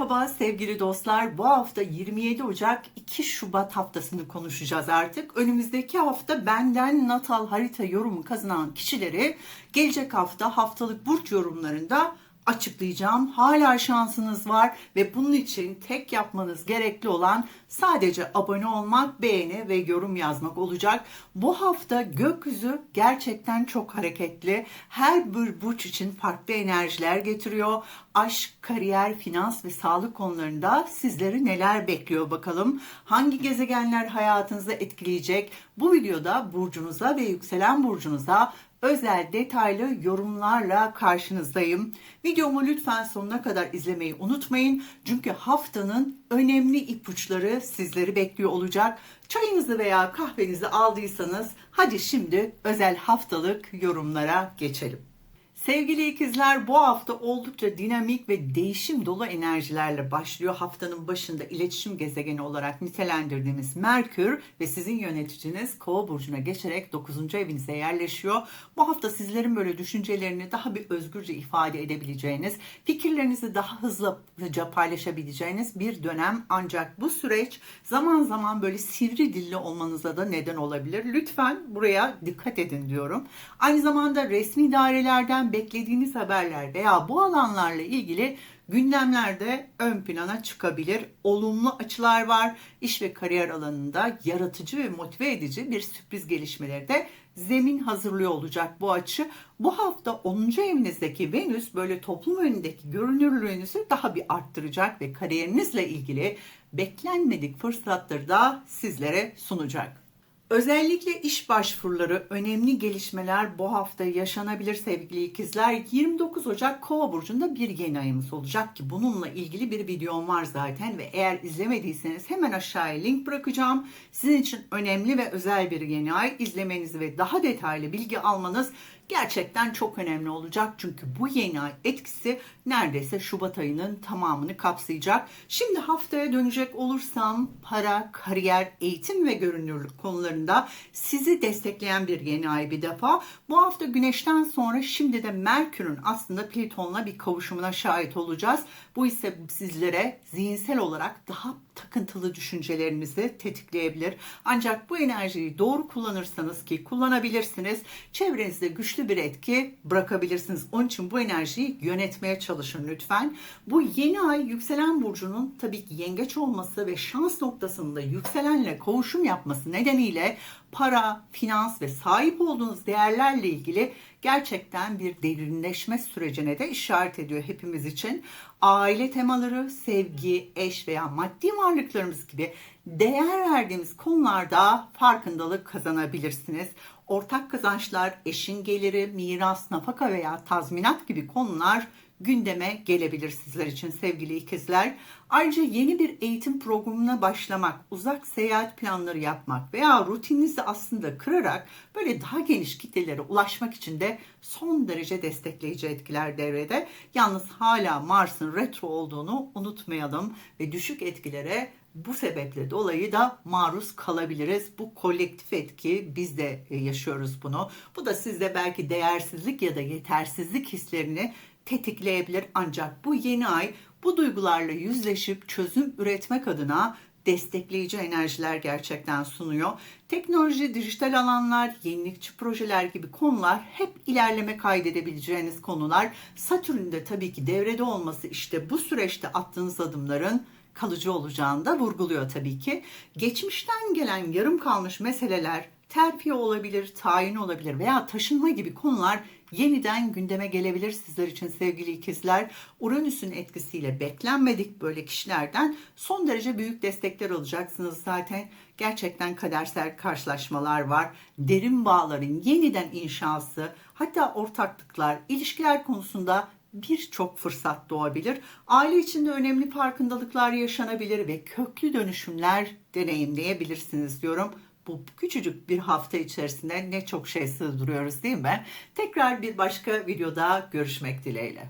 Merhaba sevgili dostlar. Bu hafta 27 Ocak 2 Şubat haftasını konuşacağız artık. Önümüzdeki hafta benden natal harita yorumu kazanan kişileri gelecek hafta haftalık burç yorumlarında açıklayacağım. Hala şansınız var ve bunun için tek yapmanız gerekli olan sadece abone olmak, beğeni ve yorum yazmak olacak. Bu hafta gökyüzü gerçekten çok hareketli. Her bir burç için farklı enerjiler getiriyor. Aşk, kariyer, finans ve sağlık konularında sizleri neler bekliyor bakalım. Hangi gezegenler hayatınızı etkileyecek? Bu videoda burcunuza ve yükselen burcunuza özel detaylı yorumlarla karşınızdayım. Videomu lütfen sonuna kadar izlemeyi unutmayın. Çünkü haftanın önemli ipuçları sizleri bekliyor olacak. Çayınızı veya kahvenizi aldıysanız hadi şimdi özel haftalık yorumlara geçelim. Sevgili ikizler bu hafta oldukça dinamik ve değişim dolu enerjilerle başlıyor. Haftanın başında iletişim gezegeni olarak nitelendirdiğimiz Merkür ve sizin yöneticiniz Kova burcuna geçerek 9. evinize yerleşiyor. Bu hafta sizlerin böyle düşüncelerini daha bir özgürce ifade edebileceğiniz, fikirlerinizi daha hızlıca paylaşabileceğiniz bir dönem. Ancak bu süreç zaman zaman böyle sivri dilli olmanıza da neden olabilir. Lütfen buraya dikkat edin diyorum. Aynı zamanda resmi dairelerden beklediğiniz haberler veya bu alanlarla ilgili gündemlerde ön plana çıkabilir. Olumlu açılar var. İş ve kariyer alanında yaratıcı ve motive edici bir sürpriz gelişmeleri de zemin hazırlıyor olacak bu açı. Bu hafta 10. evinizdeki Venüs böyle toplum önündeki görünürlüğünüzü daha bir arttıracak ve kariyerinizle ilgili beklenmedik fırsatları da sizlere sunacak. Özellikle iş başvuruları, önemli gelişmeler bu hafta yaşanabilir sevgili ikizler. 29 Ocak Kova burcunda bir yeni ayımız olacak ki bununla ilgili bir videom var zaten ve eğer izlemediyseniz hemen aşağıya link bırakacağım. Sizin için önemli ve özel bir yeni ay izlemenizi ve daha detaylı bilgi almanız gerçekten çok önemli olacak. Çünkü bu yeni ay etkisi neredeyse Şubat ayının tamamını kapsayacak. Şimdi haftaya dönecek olursam para, kariyer, eğitim ve görünürlük konularında sizi destekleyen bir yeni ay bir defa. Bu hafta güneşten sonra şimdi de Merkür'ün aslında Plüton'la bir kavuşumuna şahit olacağız. Bu ise sizlere zihinsel olarak daha takıntılı düşüncelerinizi tetikleyebilir. Ancak bu enerjiyi doğru kullanırsanız ki kullanabilirsiniz. Çevrenizde güçlü bir etki bırakabilirsiniz. Onun için bu enerjiyi yönetmeye çalışın lütfen. Bu yeni ay yükselen burcunun tabii ki yengeç olması ve şans noktasında yükselenle kavuşum yapması nedeniyle para, finans ve sahip olduğunuz değerlerle ilgili gerçekten bir derinleşme sürecine de işaret ediyor hepimiz için. Aile temaları, sevgi, eş veya maddi varlıklarımız gibi değer verdiğimiz konularda farkındalık kazanabilirsiniz. Ortak kazançlar, eşin geliri, miras, nafaka veya tazminat gibi konular gündeme gelebilir sizler için sevgili ikizler. Ayrıca yeni bir eğitim programına başlamak, uzak seyahat planları yapmak veya rutininizi aslında kırarak böyle daha geniş kitlelere ulaşmak için de son derece destekleyici etkiler devrede. Yalnız hala Mars'ın retro olduğunu unutmayalım ve düşük etkilere bu sebeple dolayı da maruz kalabiliriz. Bu kolektif etki biz de yaşıyoruz bunu. Bu da sizde belki değersizlik ya da yetersizlik hislerini tetikleyebilir ancak bu yeni ay bu duygularla yüzleşip çözüm üretmek adına destekleyici enerjiler gerçekten sunuyor. Teknoloji, dijital alanlar, yenilikçi projeler gibi konular hep ilerleme kaydedebileceğiniz konular. Satürn'ün de tabii ki devrede olması işte bu süreçte attığınız adımların kalıcı olacağını da vurguluyor tabii ki. Geçmişten gelen yarım kalmış meseleler terfi olabilir, tayin olabilir veya taşınma gibi konular yeniden gündeme gelebilir sizler için sevgili ikizler. Uranüs'ün etkisiyle beklenmedik böyle kişilerden son derece büyük destekler alacaksınız zaten. Gerçekten kadersel karşılaşmalar var. Derin bağların yeniden inşası, hatta ortaklıklar, ilişkiler konusunda birçok fırsat doğabilir. Aile içinde önemli farkındalıklar yaşanabilir ve köklü dönüşümler deneyimleyebilirsiniz diyorum bu küçücük bir hafta içerisinde ne çok şey sığdırıyoruz değil mi? Tekrar bir başka videoda görüşmek dileğiyle.